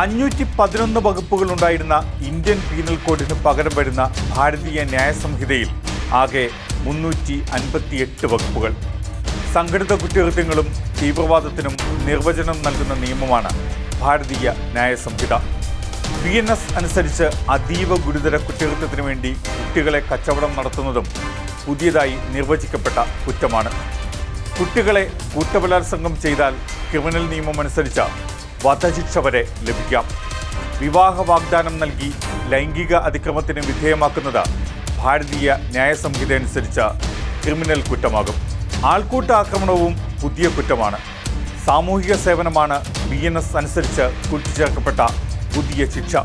അഞ്ഞൂറ്റി പതിനൊന്ന് വകുപ്പുകൾ ഉണ്ടായിരുന്ന ഇന്ത്യൻ പീനൽ കോഡിന് പകരം വരുന്ന ഭാരതീയ ന്യായ സംഹിതയിൽ ആകെ മുന്നൂറ്റി അൻപത്തിയെട്ട് വകുപ്പുകൾ. സംഘടിത കുറ്റകൃത്യങ്ങളും തീവ്രവാദത്തിനും നിർവചനം നൽകുന്ന നിയമമാണ് ഭാരതീയ ന്യായ സംഹിത എൻ എസ് അനുസരിച്ച് അതീവ ഗുരുതര കുറ്റകൃത്യത്തിനു വേണ്ടി കുട്ടികളെ കച്ചവടം നടത്തുന്നതും പുതിയതായി നിർവചിക്കപ്പെട്ട കുറ്റമാണ്. കുട്ടികളെ കൂട്ടബലാത്സംഗം ചെയ്താൽ ക്രിമിനൽ നിയമം അനുസരിച്ച് വധശിക്ഷ വരെ ലഭിക്കാം. വിവാഹ വാഗ്ദാനം നൽകി ലൈംഗിക അതിക്രമത്തിന് വിധേയമാക്കുന്നത് ഭാരതീയ ന്യായ സംഹിത അനുസരിച്ച് ക്രിമിനൽ കുറ്റമാകും. ആൾക്കൂട്ട ആക്രമണവും പുതിയ കുറ്റമാണ്. സാമൂഹിക സേവനമാണ് ബി എൻ എസ് അനുസരിച്ച് കൂട്ടിച്ചേർക്കപ്പെട്ട പുതിയ ശിക്ഷ.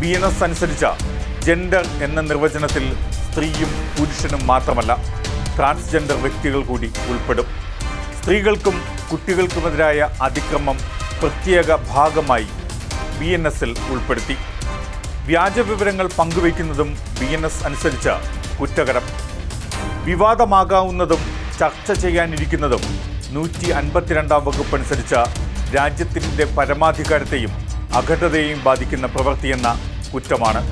ബി എൻ എസ് അനുസരിച്ച് ജെൻഡർ എന്ന നിർവചനത്തിൽ സ്ത്രീയും പുരുഷനും മാത്രമല്ല ട്രാൻസ്ജെൻഡർ വ്യക്തികൾ കൂടി ഉൾപ്പെടും. സ്ത്രീകൾക്കും കുട്ടികൾക്കുമെതിരായ അതിക്രമം പ്രത്യേക ഭാഗമായി ബി എൻ എസിൽ ഉൾപ്പെടുത്തി. വ്യാജ വിവരങ്ങൾ പങ്കുവയ്ക്കുന്നതും ബി എൻ എസ് അനുസരിച്ച് കുറ്റകരം. വിവാദമാകാവുന്നതും ചർച്ച ചെയ്യാനിരിക്കുന്നതും നൂറ്റി അൻപത്തിരണ്ടാം വകുപ്പ് അനുസരിച്ച് രാജ്യത്തിന്റെ പരമാധികാരത്തെയും അഖണ്ഡതയെയും ബാധിക്കുന്ന പ്രവൃത്തിയെന്ന കുറ്റമാണ്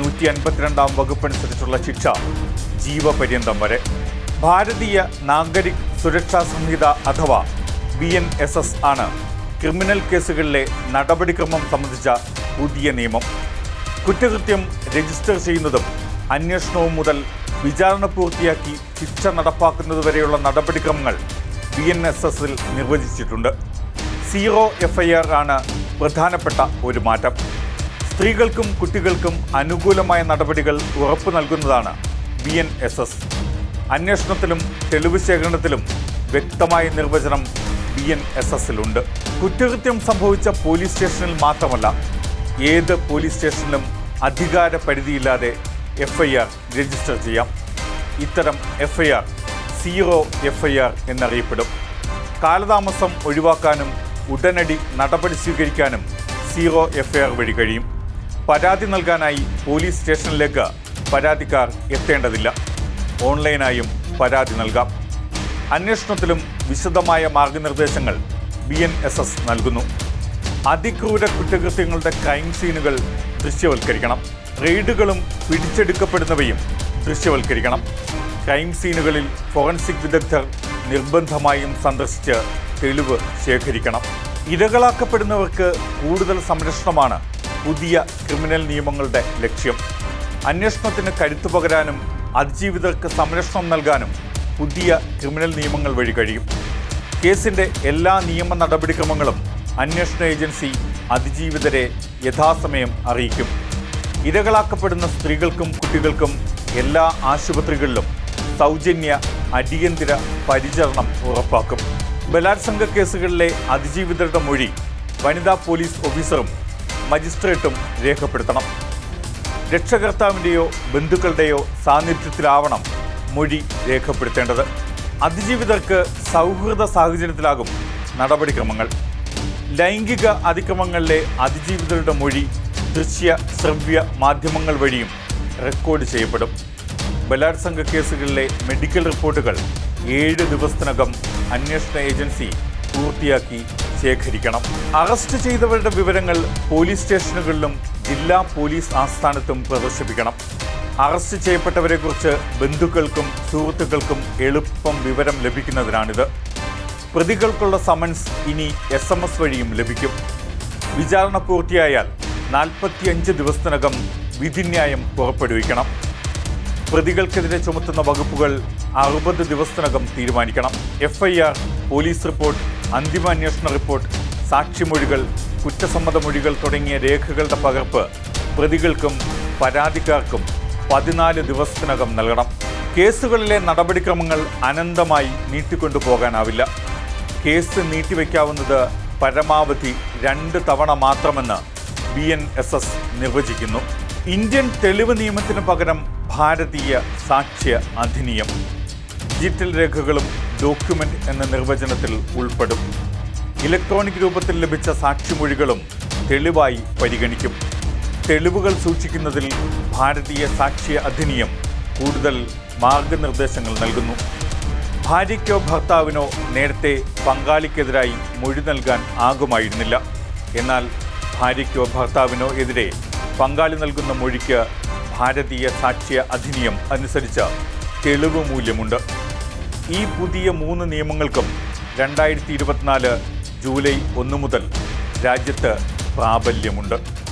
നൂറ്റി അൻപത്തിരണ്ടാം വകുപ്പ് അനുസരിച്ചുള്ള ശിക്ഷ ജീവപര്യന്തം വരെ. ഭാരതീയ നാഗരിക് സുരക്ഷാ സംഹിത അഥവാ ബി എൻ എസ് എസ് ആണ് ക്രിമിനൽ കേസുകളിലെ നടപടിക്രമം സംബന്ധിച്ച പുതിയ നിയമം. കുറ്റകൃത്യം രജിസ്റ്റർ ചെയ്യുന്നതും അന്വേഷണവും മുതൽ വിചാരണ പൂർത്തിയാക്കി ശിക്ഷ നടപ്പാക്കുന്നതുവരെയുള്ള നടപടിക്രമങ്ങൾ ബി എൻ എസ് എസിൽ നിർവചിച്ചിട്ടുണ്ട്. സീറോ എഫ്ഐആർ ആണ് പ്രധാനപ്പെട്ട ഒരു മാറ്റം. സ്ത്രീകൾക്കും കുട്ടികൾക്കും അനുകൂലമായ നടപടികൾ ഉറപ്പു നൽകുന്നതാണ് ബി എൻ എസ് എസ്. അന്വേഷണത്തിലും തെളിവ് ശേഖരണത്തിലും വ്യക്തമായ നിർവചനം ബി എൻ എസ് എസിലുണ്ട്. കുറ്റകൃത്യം സംഭവിച്ച പോലീസ് സ്റ്റേഷനിൽ മാത്രമല്ല ഏത് പോലീസ് സ്റ്റേഷനിലും അധികാര പരിധിയില്ലാതെ എഫ്ഐആർ രജിസ്റ്റർ ചെയ്യാം. ഇത്തരം എഫ്ഐആർ സീറോ എഫ്ഐആർ എന്നറിയപ്പെടും. കാലതാമസം ഒഴിവാക്കാനും ഉടനടി നടപടി സ്വീകരിക്കാനും സീറോ എഫ്ഐആർ വഴി കഴിയും. പരാതി നൽകാനായി പോലീസ് സ്റ്റേഷനിലേക്ക് പരാതിക്കാർ എത്തേണ്ടതില്ല. ഓൺലൈനായും പരാതി നൽകാം. അന്വേഷണത്തിലും വിശദമായ മാർഗനിർദ്ദേശങ്ങൾ ബി എൻ എസ് എസ് നൽകുന്നു. അതിക്രൂര കുറ്റകൃത്യങ്ങളുടെ ക്രൈം സീനുകൾ ദൃശ്യവൽക്കരിക്കണം. റെയ്ഡുകളും പിടിച്ചെടുക്കപ്പെടുന്നവയും ദൃശ്യവൽക്കരിക്കണം. ക്രൈം സീനുകളിൽ ഫോറൻസിക് വിദഗ്ധർ നിർബന്ധമായും സന്ദർശിച്ച് തെളിവ് ശേഖരിക്കണം. ഇരകളാക്കപ്പെടുന്നവർക്ക് കൂടുതൽ സംരക്ഷണമാണ് പുതിയ ക്രിമിനൽ നിയമങ്ങളുടെ ലക്ഷ്യം. അന്വേഷണത്തിന് കരുത്തു പകരാനും അതിജീവിതർക്ക് സംരക്ഷണം നൽകാനും പുതിയ ക്രിമിനൽ നിയമങ്ങൾ വഴി കഴിയും. കേസിന്റെ എല്ലാ നിയമ നടപടിക്രമങ്ങളും അന്വേഷണ ഏജൻസി അതിജീവിതരെ യഥാസമയം അറിയിക്കും. ഇരകളാക്കപ്പെടുന്ന സ്ത്രീകൾക്കും കുട്ടികൾക്കും എല്ലാ ആശുപത്രികളിലും സൗജന്യ അടിയന്തര പരിചരണം ഉറപ്പാക്കും. ബലാത്സംഗ കേസുകളിലെ അതിജീവിതരുടെ മൊഴി വനിതാ പോലീസ് ഓഫീസറും മജിസ്ട്രേറ്റും രേഖപ്പെടുത്തണം. രക്ഷകർത്താവിന്റെയോ ബന്ധുക്കളുടെയോ സാന്നിധ്യത്തിലാവണം മൊഴി രേഖപ്പെടുത്തേണ്ടത്. അതിജീവിതർക്ക് സൗഹൃദ സാഹചര്യത്തിലാകും നടപടിക്രമങ്ങൾ. ലൈംഗിക അതിക്രമങ്ങളിലെ അതിജീവിതരുടെ മൊഴി ദൃശ്യ ശ്രവ്യ മാധ്യമങ്ങൾ വഴിയും റെക്കോർഡ് ചെയ്യപ്പെടും. ബലാത്സംഗ കേസുകളിലെ മെഡിക്കൽ റിപ്പോർട്ടുകൾ ഏഴ് ദിവസത്തിനകം അന്വേഷണ ഏജൻസി പൂർത്തിയാക്കി ശേഖരിക്കണം. അറസ്റ്റ് ചെയ്തവരുടെ വിവരങ്ങൾ പോലീസ് സ്റ്റേഷനുകളിലും ജില്ലാ പോലീസ് ആസ്ഥാനത്തും പ്രദർശിപ്പിക്കണം. അറസ്റ്റ് ചെയ്യപ്പെട്ടവരെക്കുറിച്ച് ബന്ധുക്കൾക്കും സുഹൃത്തുക്കൾക്കും എളുപ്പം വിവരം ലഭിക്കുന്നതിനാണിത്. പ്രതികൾക്കുള്ള സമൻസ് ഇനി എസ് എം എസ് വഴിയും ലഭിക്കും. വിചാരണ പൂർത്തിയായാൽ നാൽപ്പത്തിയഞ്ച് ദിവസത്തിനകം വിധിന്യായം പുറപ്പെടുവിക്കണം. പ്രതികൾക്കെതിരെ ചുമത്തുന്ന വകുപ്പുകൾ അറുപത് ദിവസത്തിനകം തീരുമാനിക്കണം. എഫ്ഐആർ പോലീസ് റിപ്പോർട്ട് അന്തിമ അന്വേഷണ റിപ്പോർട്ട് സാക്ഷിമൊഴികൾ കുറ്റസമ്മത മൊഴികൾ തുടങ്ങിയ രേഖകളുടെ പകർപ്പ് പ്രതികൾക്കും പരാതിക്കാർക്കും പതിനാല് ദിവസത്തിനകം നൽകണം. കേസുകളിലെ നടപടിക്രമങ്ങൾ അനന്തമായി നീട്ടിക്കൊണ്ടുപോകാനാവില്ല. കേസ് നീട്ടിവെക്കാവുന്നത് പരമാവധി രണ്ട് തവണ മാത്രമെന്ന് ബി എൻ എസ് എസ് നിർവചിക്കുന്നു. ഇന്ത്യൻ തെളിവ് നിയമത്തിന് പകരം ഭാരതീയ സാക്ഷ്യ അധിനിയം. ഡിജിറ്റൽ രേഖകളും ഡോക്യുമെന്റ് എന്ന നിർവചനത്തിൽ ഉൾപ്പെടും. ഇലക്ട്രോണിക് രൂപത്തിൽ ലഭിച്ച സാക്ഷിമൊഴികളും തെളിവായി പരിഗണിക്കും. തെളിവുകൾ സൂക്ഷിക്കുന്നതിൽ ഭാരതീയ സാക്ഷ്യ അധിനിയം കൂടുതൽ മാർഗനിർദ്ദേശങ്ങൾ നൽകുന്നു. ഭാര്യയ്ക്കോ ഭർത്താവിനോ നേരത്തെ പങ്കാളിക്കെതിരായി മൊഴി നൽകാൻ ആകുമായിരുന്നില്ല. എന്നാൽ ഭാര്യയ്ക്കോ ഭർത്താവിനോ എതിരെ പങ്കാളി നൽകുന്ന മൊഴിക്ക് ഭാരതീയ സാക്ഷ്യ അധിനിയം അനുസരിച്ച് തെളിവ് മൂല്യമുണ്ട്. ഈ പുതിയ മൂന്ന് നിയമങ്ങൾക്കും രണ്ടായിരത്തി ഇരുപത്തിനാല് ജൂലൈ ഒന്ന് മുതൽ രാജ്യത്ത് പ്രാബല്യമുണ്ട്.